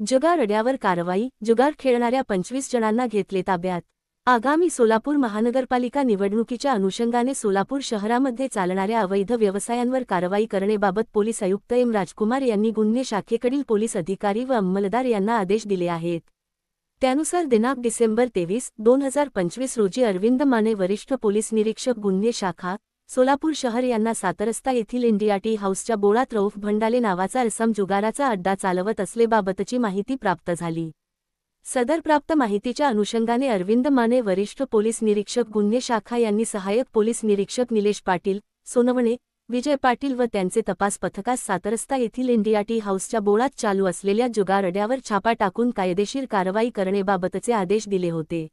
जुगार अड्यावर कारवाई जुगार खेळणाऱ्या पंचवीस जणांना घेतले ताब्यात. आगामी सोलापूर महानगरपालिका निवडणुकीच्या अनुषंगाने सोलापूर शहरामध्ये चालणाऱ्या अवैध व्यवसायांवर कारवाई करणेबाबत पोलीस आयुक्त एम. राजकुमार यांनी गुन्हे शाखेकडील पोलीस अधिकारी व अंमलदार यांना आदेश दिले आहेत. त्यानुसार दिनांक डिसेंबर तेवीस दोन हजार पंचवीस रोजी अरविंद माने वरिष्ठ पोलीस निरीक्षक गुन्हे शाखा सोलापूर शहर यांना सातरस्ता येथील इंडिया टी हाऊसच्या बोळात रौफ भंडाले नावाचा रसम जुगाराचा अड्डा चालवत असलेबाबतची माहिती प्राप्त झाली. सदर प्राप्त माहितीच्या अनुषंगाने अरविंद माने वरिष्ठ पोलीस निरीक्षक गुन्हे शाखा यांनी सहाय्यक पोलीस निरीक्षक निलेश पाटील सोनवणे विजय पाटील व त्यांचे तपास पथकास सातरस्ता येथील इंडिया टी हाऊसच्या बोळात चालू असलेल्या जुगारड्यावर छापा टाकून कायदेशीर कारवाई करणेबाबतचे आदेश दिले होते.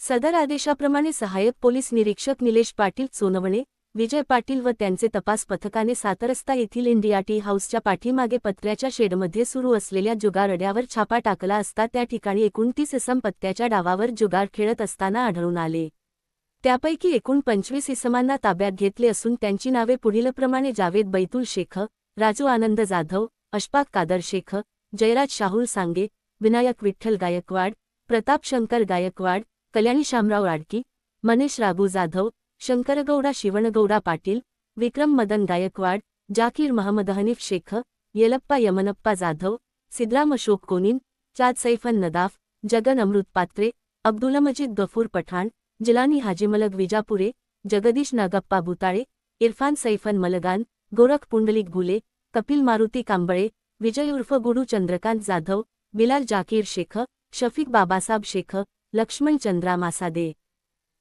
सदर आदेशाप्रमाणे सहाय्यक पोलीस निरीक्षक निलेश पाटील सोनवणे विजय पाटील व त्यांचे तपास पथकाने सातरस्ता येथील इंडिया टी हाऊसच्या पाठीमागे पत्र्याच्या शेडमध्ये सुरू असलेल्या जुगार अड्यावर छापा टाकला असता त्या ठिकाणी एकोणतीस इसम पत्त्याच्या डावावर जुगार खेळत असताना आढळून आले. त्यापैकी एकूण पंचवीस इसमांना ताब्यात घेतले असून त्यांची नावे पुढीलप्रमाणे जावेद बैतुल शेख राजू आनंद जाधव अशफाक कादर शेख जयराज शाहूल सांगे विनायक विठ्ठल गायकवाड प्रताप शंकर गायकवाड कल्याणी शामराव आडकी मनीष राघू जाधव शंकरगौडा शिवणगौडा पाटील विक्रम मदन गायकवाड जाकीर महमद हनीफ शेख येलप्पा यमनप्पा जाधव सिद्राम अशोक कोनिन चाद सैफन नदाफ जगन अमृत पात्रे अब्दुलमजीद गफूर पठाण जिलानी हाजीमलग विजापुरे जगदीश नागप्पा भुताळे इरफान सैफन मलगान गोरख पुंडलिक गुले कपिल मारुती कांबळे विजय उर्फ गुडू चंद्रकांत जाधव बिलाल जाकीर शेख शफीक बाबासाहेब शेख लक्ष्मण चंद्रा मासादे.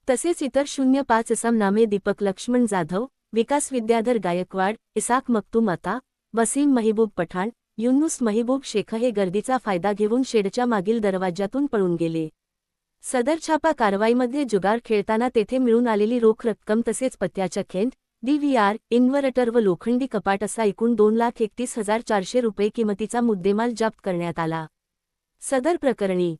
तसेच इतर शून्य पाच असम नामे दीपक लक्ष्मण जाधव विकास विद्याधर गायकवाड इसाक मक्तूम आता वसीम महिबूब पठाण युन्नुस महिबूब शेख हे गर्दीचा फायदा घेऊन शेडच्या मागील दरवाज्यातून पळून गेले. सदर छापा कारवाईमध्ये जुगार खेळताना तेथे मिळून आलेली रोख रक्कम तसेच पत्त्याच्या खेंड डीव्हीआर इन्व्हर्टर व लोखंडी कपाट असा एकूण दोन लाख एकतीस हजार चारशे रुपये किमतीचा मुद्देमाल जप्त करण्यात आला. सदर प्रकरणी